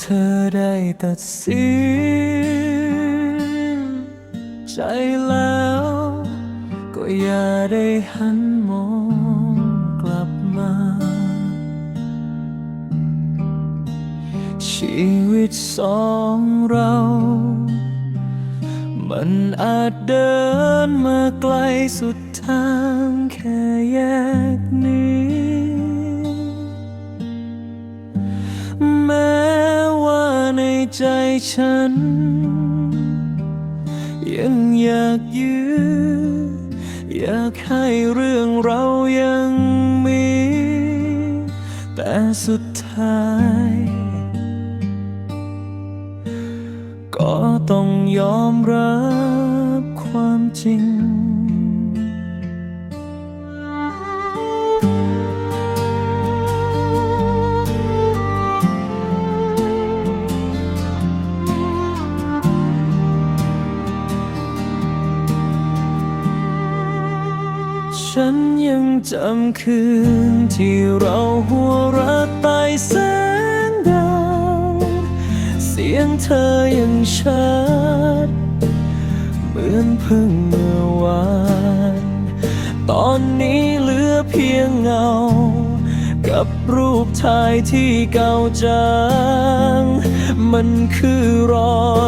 เธอได้ตัดสินใจแล้ว ก็อย่าได้หันมองกลับมา ชีวิตสองเรา มันอาจเดินมาไกลสุดทางแค่ ฉัน ยังอยากยื้ออยากให้เรื่องเรายังมี แต่สุดท้าย ก็ต้องยอมรับความจริง ฉันยังจำคืนที่เราหัวรัใต้แสงดาวเสียงเธอยังชัด เหมือนเพิ่งเมื่อวาน ตอนนี้เหลือเพียงเงา กับรูปถ่ายที่เก่าจาง มันคือรอย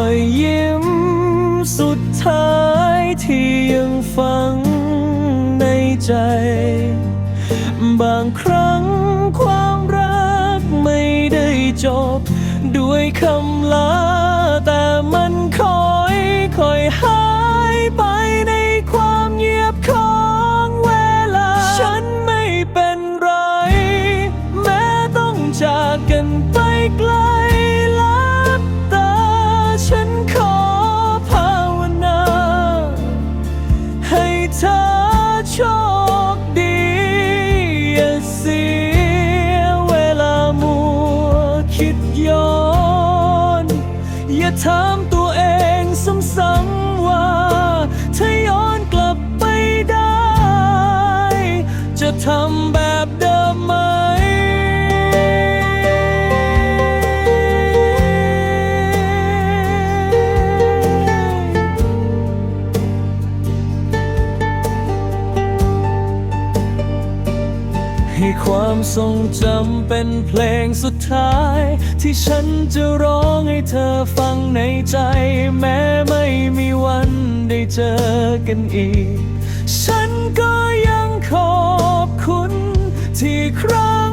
คำลาแต่มันคอยคอยหา ถามตัวเองซ้ำๆว่า ถ้าย้อนกลับไปได้ จะทำ ความทรงจำเป็นเพลงสุดท้าย ที่ฉันจะร้องให้เธอฟังในใจ แม้ไม่มีวันได้เจอกันอีก ฉันก็ยังขอบคุณที่ครั้ง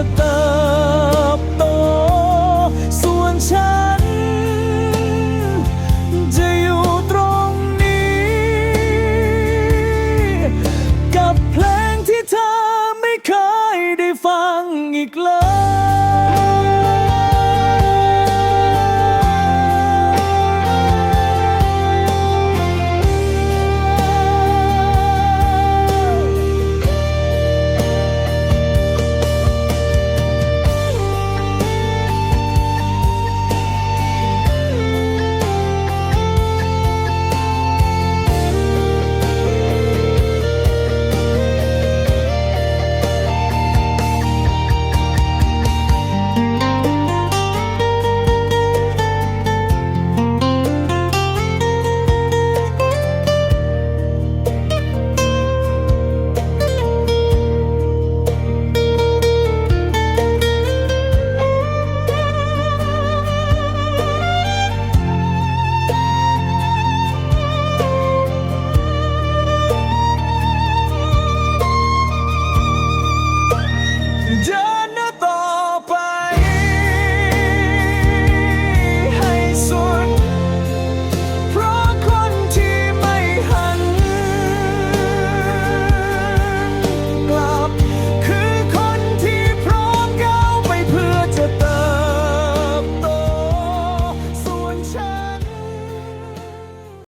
จะเติบโต ส่วนฉัน จะอยู่ตรงนี้ กับเพลงที่เธอไม่เคยได้ฟังอีกเลย